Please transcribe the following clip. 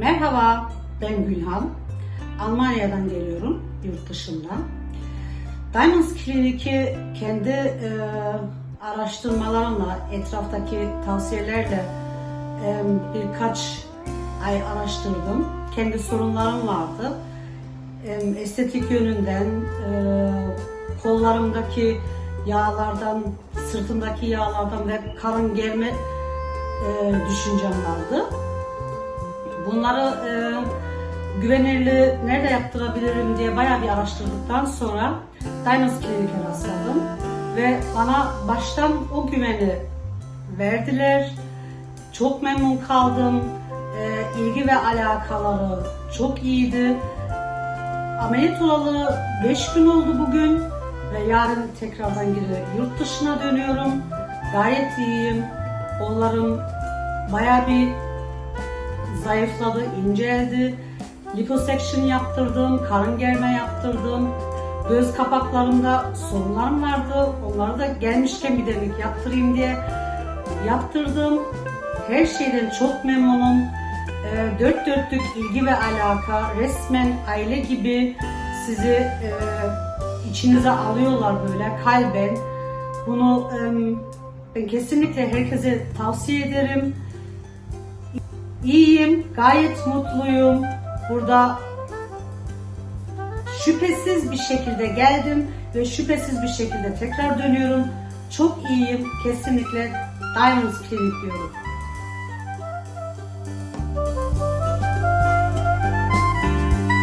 Merhaba, ben Gülhan. Almanya'dan geliyorum, yurt dışından. Diamonds Klinik'i kendi e, araştırmalarımla, etraftaki tavsiyelerle e, birkaç ay araştırdım. Kendi sorunlarım vardı. E, estetik yönünden, e, kollarımdaki yağlardan, sırtımdaki yağlardan ve karın germe e, düşüncem vardı. Bunları e, güvenilir nerede yaptırabilirim diye bayağı bir araştırdıktan sonra Diamonds Klinik'e rastladım ve bana baştan o güveni verdiler. Çok memnun kaldım. E, ilgi ve alakaları çok iyiydi. Ameliyat olalı 5 gün oldu bugün ve yarın tekrardan geri yurt dışına dönüyorum. Gayet iyiyim. Kollarım bayağı bir zayıfladı, inceldi. Liposuction yaptırdım, karın germe yaptırdım. Göz kapaklarımda sorunlarım vardı. Onları da gelmişken bir demek yaptırayım diye yaptırdım. Her şeyden çok memnunum. Ee, dört dörtlük ilgi ve alaka, resmen aile gibi sizi e, içinize alıyorlar böyle kalben. Bunu e, ben kesinlikle herkese tavsiye ederim. İyiyim, gayet mutluyum. Burada şüphesiz bir şekilde geldim ve şüphesiz bir şekilde tekrar dönüyorum. Çok iyiyim, kesinlikle Diamonds Clinic diyorum.